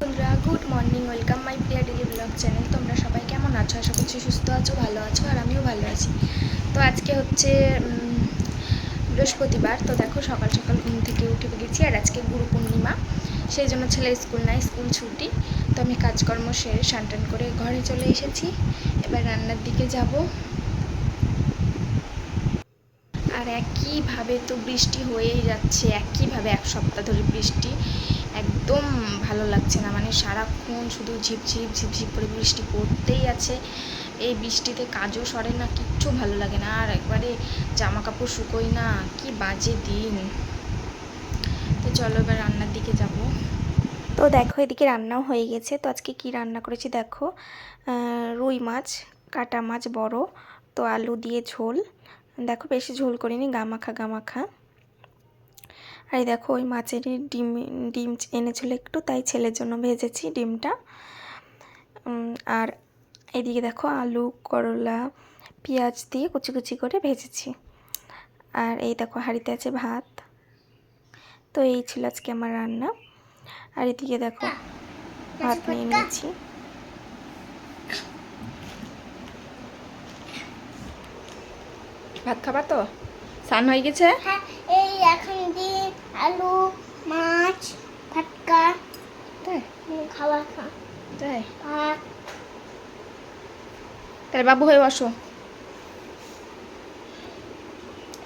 বন্ধুরা good morning welcome my Priya daily blog channel তোমরা সবাই কেমন আছো? আশা করছি সুস্থ আছো, ভালো আছো, আর আমিও ভালো আছি। তো আজকে হচ্ছে বৃহস্পতিবার। তো দেখো, সকাল সকাল ঘুম থেকে উঠে গেছি, আর আজকে গুরু পূর্ণিমা। সেই জন্য ছেলে স্কুল নাই, স্কুল ছুটি। তো আমি কাজকর্ম সেরে টান করে ঘরে চলে এসেছি। এবার রান্নার দিকে যাব। আর একইভাবে তো বৃষ্টি হয়েই যাচ্ছে, একইভাবে এক সপ্তাহ ধরে বৃষ্টি। একদম ভালো লাগছে না। মানে সারাক্ষণ শুধু ঝিপঝিপ ঝিপঝিপ করে বৃষ্টি পড়তেই আছে। এই বৃষ্টিতে কাজও সরে না, কিচ্ছু ভালো লাগে না। আর একবারে জামা কাপড় শুকোই না, কি বাজে দিন। তো চলো এবার রান্নার দিকে যাব। তো দেখো, এদিকে রান্নাও হয়ে গেছে। তো আজকে কি রান্না করেছি দেখো? রুই মাছ, কাটা মাছ বড়, তো আলু দিয়ে ঝোল। দেখো বেশি ঝোল করিনি, গামাখা গামাখা। আর এই দেখো, ওই মাছের ডিম ডিম এনেছিল একটু, তাই ছেলের জন্য ভেজেছি ডিমটা। আর এদিকে দেখো আলু, করলা, পেঁয়াজ দিয়ে কুচি কুচি করে ভেজেছি। আর এই দেখো, হাঁড়িতে আছে ভাত। তো এই ছিল আজকে আমার রান্না। আর এদিকে দেখো, ভাত নিয়ে নিয়েছি। ভাত খাবা তো? স্নান হয়ে গেছে? হ্যাঁ এই এখন দিয়ে আলু মাছ ফাটকা তাই? খাবার খা। তাই? তাহলে বাবু হয়ে বসো।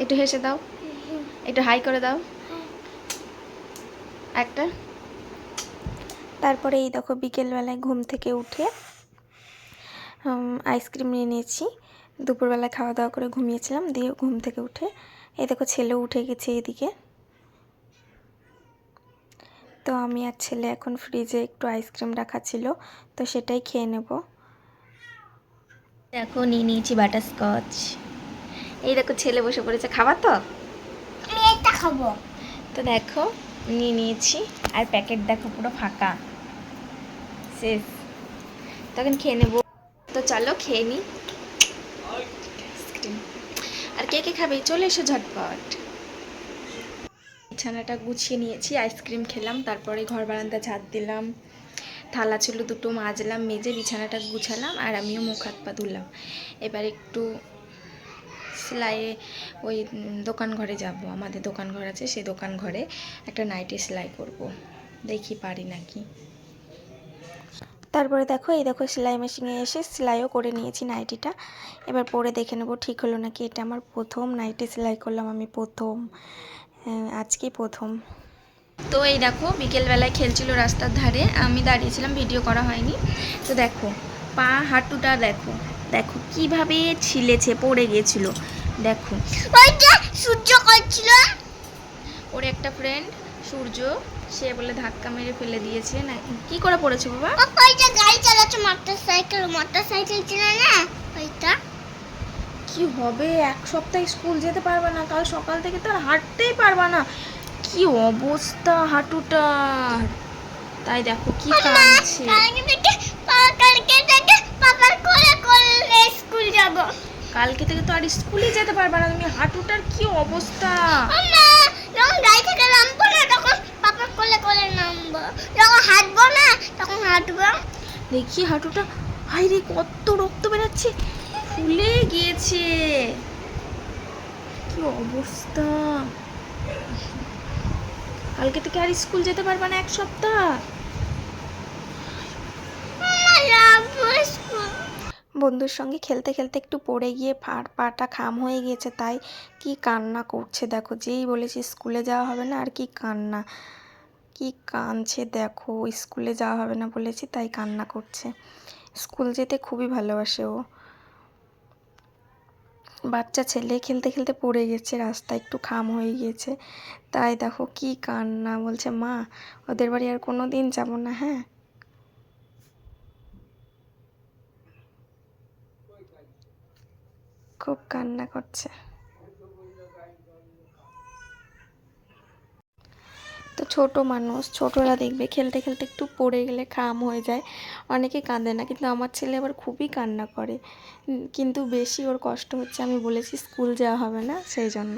একটু হেসে দাও। একটু হাই করে দাও। একটা। তারপরে এই দেখো বিকেলবেলায় ঘুম থেকে উঠে আইসক্রিম নিয়ে নিয়েছি। দুপুরবেলায় খাওয়া দাওয়া করে ঘুমিয়েছিলাম দিয়ে ঘুম থেকে উঠে এই দেখো ছেলে উঠে গেছে এদিকে। তো আমি আর ছেলে এখন ফ্রিজে একটু আইসক্রিম রাখা ছিল তো সেটাই খেয়ে নেব। দেখো নিয়ে নিয়েছি বাটারস্কচ এই দেখো ছেলে বসে পড়েছে খাবার তো? আমি এটা খাব। তো দেখো নিয়ে নিয়েছি আর প্যাকেট দেখো পুরো ফাঁকা। শেষ। তখন খেয়ে নেব। তো চলো খেয়ে নিই কে কে খাবে? চলে এসো ঝটপট। বিছানাটা গুছিয়ে নিয়েছি, আইসক্রিম খেলাম, তারপরে ঘর বারান্দা ঝাড় দিলাম, থালা ছিল দুটো মাজলাম, মেজে বিছানাটা গুছালাম আর আমিও মুখ হাত পা ধুলাম। এবার একটু সেলাইয়ে ওই দোকান ঘরে যাব। আমাদের দোকান ঘর আছে সেই দোকান ঘরে একটা নাইটে সেলাই করব। দেখি পারি নাকি। তারপরে দেখো এই দেখো সেলাই মেশিনে এসে সেলাইও করে নিয়েছি নাইটিটা। এবার পরে দেখে নেব ঠিক হলো নাকি এটা আমার প্রথম নাইটি সেলাই করলাম আমি প্রথম। আহ, আজকেই প্রথম। তো এই দেখো বিকেলবেলায় খেলছিল রাস্তার ধারে আমি দাঁড়িয়েছিলাম ভিডিও করা হয়নি। তো দেখো পা হাঁটুটা দেখো দেখো কীভাবে ছিলেছে পড়ে গিয়েছিল দেখো। সূর্য করছিল। ওর একটা ফ্রেন্ড সূর্য সে বলে ধাক্কা মেরে ফেলে দিয়েছে। না কি করে পড়েছে বাবা? ওইটা গাড়ি চালাচ্ছে? মোটর সাইকেল মোটর সাইকেল ছিল না? ওইটা কি হবে? এক সপ্তাহ স্কুল যেতে পারবে না। কাল সকাল থেকে তো আর হাঁটতেই পারবা না। কি অবস্থা হাঁটুটার তাই দেখো কি কাঁদছে কালকে থেকে তো আর স্কুলে যেতে পারবা না। তুমি হাঁটুটার কি অবস্থা মা যখন গাড়ি থেকে নামবো না তখন পাপার কোলে কোলে নামবো যখন হাঁটবো না তখন হাঁটবো। দেখি হাঁটুটা। হাই রে কত রক্ত বেরাচ্ছে। ফুলে গিয়েছে। কি অবস্থা। কালকে থেকে আর স্কুল যেতে পারবা না এক সপ্তাহ। বন্ধুর সঙ্গে খেলতে খেলতে একটু পড়ে গিয়ে ফার পাটা খাম হয়ে গিয়েছে তাই কি কান্না করছে দেখো। যেই বলেছি স্কুলে যাওয়া হবে না আর কি কান্না। কি কাঁদছে, দেখো, স্কুলে যাওয়া হবে না বলেছি, তাই কান্না করছে। স্কুল যেতে খুবই ভালোবাসে ও। বাচ্চা ছেলে খেলতে খেলতে পড়ে গেছে রাস্তা একটু খাম হয়ে গিয়েছে তাই দেখো কি কান্না বলছে, মা, ওদের বাড়ি আর কোনো দিন যাব না হ্যাঁ? খুব কান্না করছে। তো ছোট মানুষ, ছোটরা দেখবে খেলতে খেলতে একটু পড়ে গেলে খাম হয়ে যায়। অনেকে কাঁদে না, কিন্তু আমার ছেলে আবার খুবই কান্না করে। কিন্তু বেশি ওর কষ্ট হচ্ছে, আমি বলেছি স্কুল যাওয়া হবে না, সেই জন্য।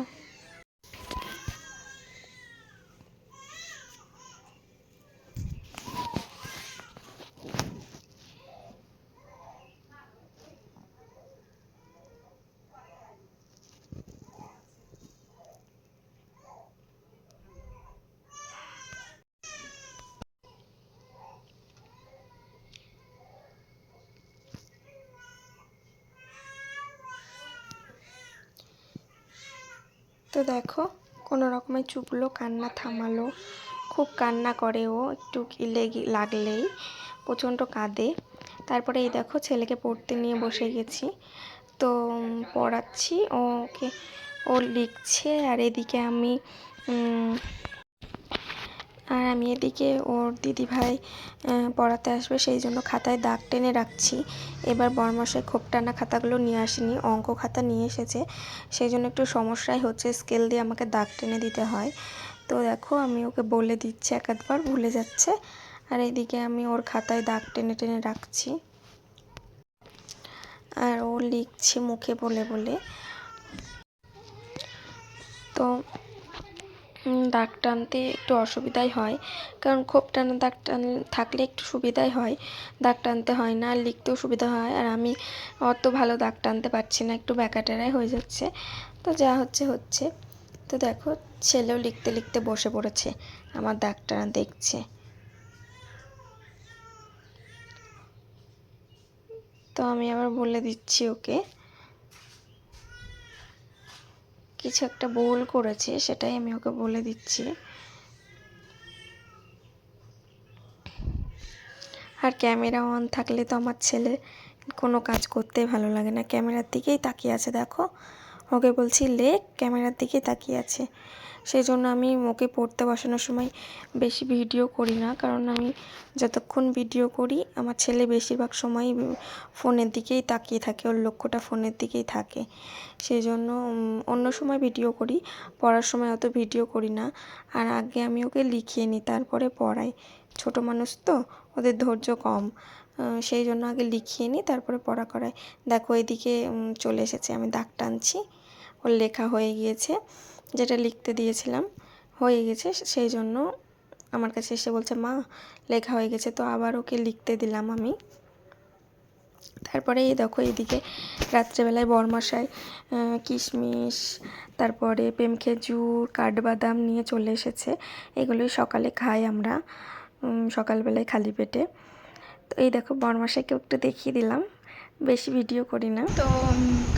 দেখো, কোনো রকমে চুপলো, কান্না থামালো। খুব কান্না করে ও, একটু লেগে, লাগলেই। প্রচণ্ড কাঁদে। তারপরে এই দেখো, ছেলেকে পড়তে নিয়ে বসে গেছি। তো পড়াচ্ছি। ওকে, ও লিখছে। আর এদিকে আমি আর আমি এদিকে ওর দিদি ভাই পড়াতে আসবে, সেই জন্য খাতায় দাগ টেনে রাখছি। এবার বরমাসে খোপ টানা খাতাগুলো নিয়ে আসেনি, অঙ্ক খাতা নিয়ে এসেছে। সেই জন্য একটু সমস্যাই হচ্ছে, স্কেল দিয়ে আমাকে দাগ টেনে দিতে হয়। তো দেখো, আমি ওকে বলে দিচ্ছি এক আধবার ভুলে যাচ্ছে। আর এদিকে আমি ওর খাতায় দাগ টেনে টেনে রাখছি। আর ও লিখছে মুখে বলে বলে। তো দাগ টানতে একটু অসুবিধাই হয়। কারণ খোপ টানা, দাগ টান, থাকলে একটু সুবিধাই হয়। দাগ টানতে হয় না, লিখতেও সুবিধা হয়। আর আমি অত ভালো দাগ টানতে পারছি না, একটু ব্যাকাটেরাই হয়ে যাচ্ছে। তো যা হচ্ছে হচ্ছে। তো দেখো, ছেলেও লিখতে লিখতে বসে পড়েছে। আমার দাগ টানা দেখছে। তো আমি আবার বলে দিচ্ছি ওকে। কিছু একটা বোল করেছে, সেটাই আমি ওকে বলে দিচ্ছি। আর ক্যামেরা অন থাকলে তো আমার ছেলে কোনো কাজ করতে ভালো লাগে না। ক্যামেরার দিকেই তাকিয়ে আছে, দেখো। ওকে বলছি, লেক, ক্যামেরার দিকেই তাকিয়ে আছে। সেই জন্য আমি ওকে পড়তে বসানোর সময় বেশি ভিডিও করি না। কারণ আমি যতক্ষণ ভিডিও করি, আমার ছেলে বেশিরভাগ সময় ফোনের দিকেই তাকিয়ে থাকে, ওর লক্ষ্যটা ফোনের দিকেই থাকে। সেই জন্য অন্য সময় ভিডিও করি, পড়ার সময় অত ভিডিও করি না। আর আগে আমি ওকে লিখিয়ে নিই, তারপরে পড়াই। ছোট মানুষ তো, ওদের ধৈর্য কম। সেই জন্য আগে লিখিয়ে নিই, তারপরে পড়া করাই। দেখো, এদিকে চলে এসেছে, আমি দাগ টানছি। ওর লেখা হয়ে গিয়েছে, যেটা লিখতে দিয়েছিলাম, হয়ে গেছে। সেই জন্য আমার কাছে এসে বলছে, মা, লেখা হয়ে গেছে। তো আবার ওকে লিখতে দিলাম আমি। তারপরে এই দেখো এদিকে রাত্রেবেলায় বরমশাই কিশমিশ, তারপরে প্রেম খেজুর কাঠবাদাম নিয়ে চলে এসেছে। এগুলোই সকালে খাই আমরা সকালবেলায় খালি পেটে। তো এই দেখো বরমশাইকে একটু দেখিয়ে দিলাম। বেশি ভিডিও করি না। তো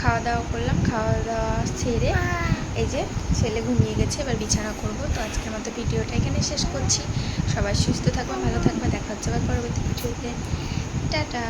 খাওয়া দাওয়া করলাম খাওয়া দাওয়া সেরে এই যে ছেলে ঘুমিয়ে গেছে, এবার বিছানা করব। তো আজকের মতো ভিডিওটা এখানে শেষ করছি। সবাই সুস্থ থাকবে ভালো থাকবে দেখা হচ্ছে আবার পরবর্তী ভিডিওতে। টাটা!